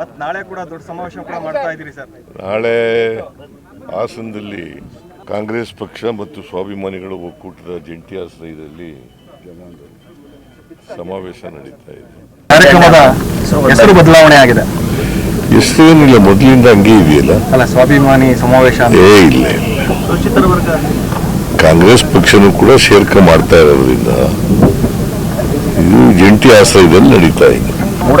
ಮತ್ತು ನಾಳೆ ಕೂಡ ದೊಡ್ಡ ಸಮಾವೇಶ ಕೂಡ ಮಾಡ್ತಾ ಇದ್ದೀರಿ ಸರ್. ನಾಳೆ ಹಾಸನದಲ್ಲಿ ಕಾಂಗ್ರೆಸ್ ಪಕ್ಷ ಮತ್ತು ಸ್ವಾಭಿಮಾನಿಗಳ ಒಕ್ಕೂಟದ ಜಂಟಿ ಆಶ್ರಯದಲ್ಲಿ ಸಮಾವೇಶ ನಡೀತಾ ಇದೆ. ಕಾರ್ಯಕ್ರಮದ ಹೆಸರು ಬದಲಾವಣೆ ಆಗಿದೆ. ಹೆಸರೇನಿಲ್ಲ ಮೊದಲಿಂದ ಹಂಗೆ ಇದೆಯಲ್ಲ? ಅಲ್ಲ ಸ್ವಾಭಿಮಾನಿ ಸಮಾವೇಶ ಏ ಇಲ್ಲ ಇಲ್ಲ. ಕಾಂಗ್ರೆಸ್ ಪಕ್ಷನೂ ಕೂಡ ಸೇರ್ಕೆ ಮಾಡ್ತಾ ಇರೋದ್ರಿಂದ ಇದು ಜಂಟಿ ಆಶ್ರಯದಲ್ಲಿ ನಡೀತಾ ಇದೆ. ಮೂಡ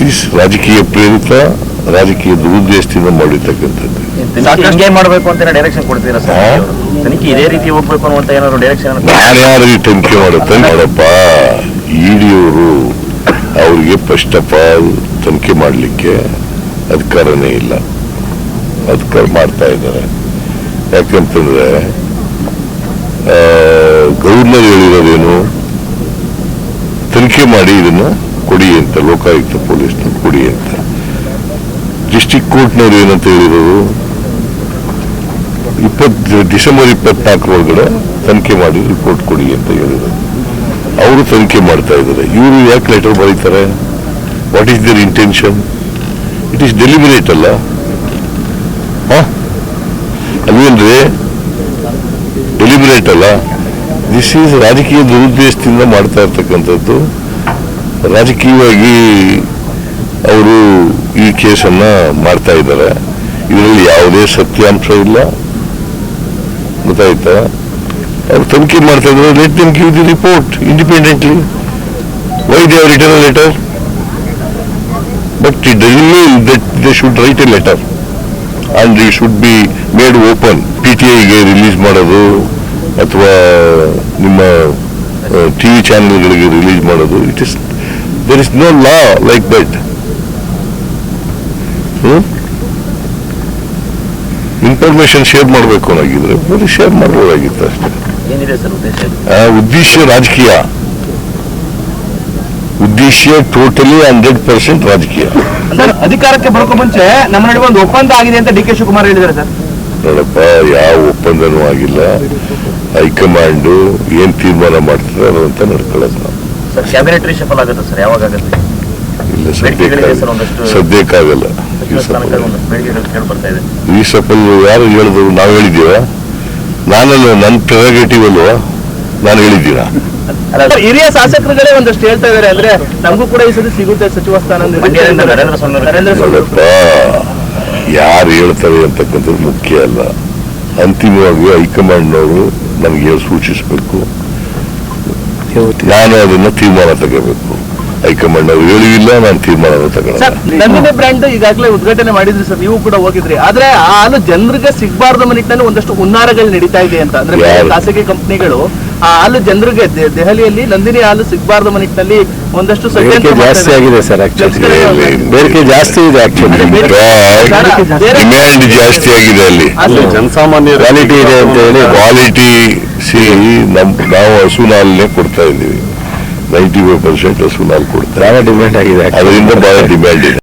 ಇಟ್ ಈಸ್ ರಾಜಕೀಯ ಪ್ರೇರಿತ ರಾಜಕೀಯ ದುರುದ್ದೇಶದಿಂದ ಮಾಡಿರ್ತಕ್ಕಂಥದ್ದು. ಮಾಡಬೇಕು ಅಂತ ಡೈರೆಕ್ಷನ್ ಕೊಡ್ತೀರಾ ಸರ್? ತನಿಖೆ ಇದೇ ರೀತಿ ಹೋಗ್ಬೇಕು ಅನ್ನುವಂತ ಏನಾದ್ರು ಡೈರೆಕ್ಷನ್ ಯಾರ್ಯಾರು ಈ ತನಿಖೆ ಮಾಡುತ್ತೆ ನೋಡಪ್ಪ. ಇಡಿಯವರು ಅವ್ರಿಗೆ ಫಸ್ಟ್ ಆಫ್ ಆಲ್ ತನಿಖೆ ಮಾಡಲಿಕ್ಕೆ ಅಧಿಕಾರನೇ ಇಲ್ಲ. ಅಧಿಕಾರ ಮಾಡ್ತಾ ಇದ್ದಾರೆ. ಯಾಕಂತಂದ್ರೆ ಗವರ್ನರ್ ಹೇಳಿರೋದೇನು? ತನಿಖೆ ಮಾಡಿ ಇದನ್ನ ಕೊಡಿ ಅಂತ, ಲೋಕಾಯುಕ್ತ ಪೊಲೀಸ್ನ ಕೊಡಿ ಅಂತ. ಡಿಸ್ಟಿಕ್ ಕೋರ್ಟ್ನವ್ರು ಏನಂತ ಹೇಳಿರೋದು, ಇಪ್ಪತ್ತು, ಡಿಸೆಂಬರ್ ಇಪ್ಪತ್ನಾಲ್ಕರೊಳಗಡೆ ತನಿಖೆ ಮಾಡಿ ರಿಪೋರ್ಟ್ ಕೊಡಿ ಅಂತ ಹೇಳಿದರು ಅವರು ತನಿಖೆ ಮಾಡ್ತಾ ಇದ್ದಾರೆ. ಇವರು ಯಾಕೆ ಲೆಟರ್ ಬರೀತಾರೆ? What is their intention it is deliberate ಅಲ್ಲ? ಅಲ್ವೇನ್ರಿ ಡೆಲಿಬರೇಟ್ ಅಲ್ಲ? ದಿಸ್ ಈಸ್ ರಾಜಕೀಯ ದುರುದ್ದೇಶದಿಂದ ಮಾಡ್ತಾ ಇರ್ತಕ್ಕಂಥದ್ದು ರಾಜಕೀಯವಾಗಿ ಅವರು ಈ ಕೇಸನ್ನು ಮಾಡ್ತಾ ಇದ್ದಾರೆ. ಇದರಲ್ಲಿ ಯಾವುದೇ ಸತ್ಯಾಂಶ ಇಲ್ಲ. ಗೊತ್ತಾಯ್ತಾ? ಅವ್ರು ತನಿಖೆ ಮಾಡ್ತಾ ಇದ್ದಾರೆ. Let them give the report independently. Why they return letter but it they should write a letter and you should be made open P T ಐಗೆ release ಮಾಡೋದು ಅಥವಾ ನಿಮ್ಮ ಟಿ ವಿ ಚಾನೆಲ್ಗಳಿಗೆ ರಿಲೀಸ್ ಮಾಡೋದು it is there is no law like that. Information share ಮಾಡಬೇಕು ಅನ್ನೋಗಿದ್ರೆ ಬರೀ share ಮಾಡ್ಬೋದಾಗಿತ್ತು ಅಷ್ಟೇ. ಏನಿದೆ ಸರ್ ಉದ್ದೇಶ? ಇದು? ಆ, ಉದ್ದೇಶ ರಾಜಕೀಯ. ಉದ್ದೇಶ ಟೋಟಲಿ ಹಂಡ್ರೆಡ್ ಪರ್ಸೆಂಟ್ ರಾಜಕೀಯ. ಸರ್ ಅಧಿಕಾರಕ್ಕೆ ಬರೋಕೆ ಮುಂಚೆ ನಮ್ಮ ನಡುವೆ ಒಂದು ಒಪ್ಪಂದ ಆಗಿದೆ ಅಂತ ಡಿ ಕೆ ಶಿವಕುಮಾರ್ ಹೇಳಿದ್ದಾರೆ ಸರ್. ನೋಡಪ್ಪ ಯಾವ ಒಪ್ಪಂದನೂ ಆಗಿಲ್ಲ. ಹೈಕಮಾಂಡು ಏನ್ ತೀರ್ಮಾನ ಮಾಡ್ತಾರೆ ಅಂತ ನಡ್ಕೊಳ್ಳೋದು ನಾವು. ಸರ್ ಕ್ಯಾಬಿನೆಟ್ ರಿಷಫಲ್ ಆಗುತ್ತೆ ಸರ್ ಯಾವಾಗ ಆಗುತ್ತೆ? ಇಲ್ಲ ಬೇಡಿಕೆಗಳಿದೆ ಸರ್ ಸದ್ಯಕ್ಕಾಗಲ್ಲ ಒಂದಷ್ಟು. ಸದ್ಯಕ್ಕಾಗಲ್ಲ ಬೇಡಿಕೆಗಳು ಕೇಳಿ ಬರ್ತಾ ಇದೆ. ಯಾರು ಹೇಳಿದ್ರು ನಾವು ಹೇಳಿದ್ದೀವ. ನಾನಲ್ಲ ನನ್ನ ಪ್ರೆರಗೇಟಿವ್ ಅಲ್ವಾ? ನಾನು ಹೇಳಿದ್ದೀರಾ ಹಿರಿಯ ಶಾಸಕರುಗಳೇ ಒಂದಷ್ಟು ಹೇಳ್ತಾ ಇದಾರೆ ಅಂದ್ರೆ ನಮಗೂ ಕೂಡ ಈ ಸತಿ ಸಿಗುತ್ತೆ ಸಚಿವ ಸ್ಥಾನ ಯಾರು ಹೇಳ್ತಾರೆ ಅಂತಕ್ಕಂಥದ್ದು ಮುಖ್ಯ ಅಲ್ಲ. ಅಂತಿಮವಾಗಿ ಹೈಕಮಾಂಡ್ನವರು ನಮಗೆ ಸೂಚಿಸಬೇಕು. ನಾನು ಅದನ್ನ ತೀರ್ಮಾನ ತಗೋಬೇಕು ಹೈಕಮಾಂಡ್ ಅವರು ಹೇಳಿಲ್ಲ ನಾನು ತೀರ್ಮಾನ ನಂದಿನಿ ಬ್ರ್ಯಾಂಡ್ ಈಗಾಗಲೇ ಉದ್ಘಾಟನೆ ಮಾಡಿದ್ರಿ ಸರ್ ನೀವು ಕೂಡ ಹೋಗಿದ್ರಿ. ಆದ್ರೆ ಆ ಹಾಲು ಜನರಿಗೆ ಸಿಗಬಾರ್ದು ನಿಟ್ಟಿನಲ್ಲಿ ಒಂದಷ್ಟು ಹುನ್ನಾರಗಳು ನಡೀತಾ ಇದೆ ಅಂತ. ಅಂದ್ರೆ ಖಾಸಗಿ ಕಂಪನಿಗಳು ಆ ಹಾಲು ಜನರಿಗೆ ದೆಹಲಿಯಲ್ಲಿ ನಂದಿನಿ ಹಾಲು ಸಿಗಬಾರ್ದು ನಿಟ್ಟಿನಲ್ಲಿ ಒಂದಷ್ಟು ಜಾಸ್ತಿ ಆಗಿದೆ ಸರ್ ಆಕ್ಚುಲಿ ಬೇಡಿಕೆ ಜಾಸ್ತಿ ಇದೆ ಆಕ್ಚುಲಿ ಡಿಮ್ಯಾಂಡ್ ಜಾಸ್ತಿ ಆಗಿದೆ ಅಲ್ಲಿ. ಅಲ್ಲಿ ಜನಸಾಮಾನ್ಯ ಕ್ವಾಲಿಟಿ ಇದೆ ಅಂತ ಹೇಳಿ ಕ್ವಾಲಿಟಿ ಸಿ ನಮ್ ನಾವು ಹಸುನ ಹಾಲನ್ನೇ ಕೊಡ್ತಾ ಇದ್ದೀವಿ. ನೈಂಟಿ ಫೈವ್ ಪರ್ಸೆಂಟ್ ಹಸುನ ಹಾಲು ಕೊಡ್ತಾ ಬಹಳ ಡಿಮ್ಯಾಂಡ್ ಆಗಿದೆ ಅದರಿಂದ ಬಹಳ ಡಿಮ್ಯಾಂಡ್ ಇದೆ.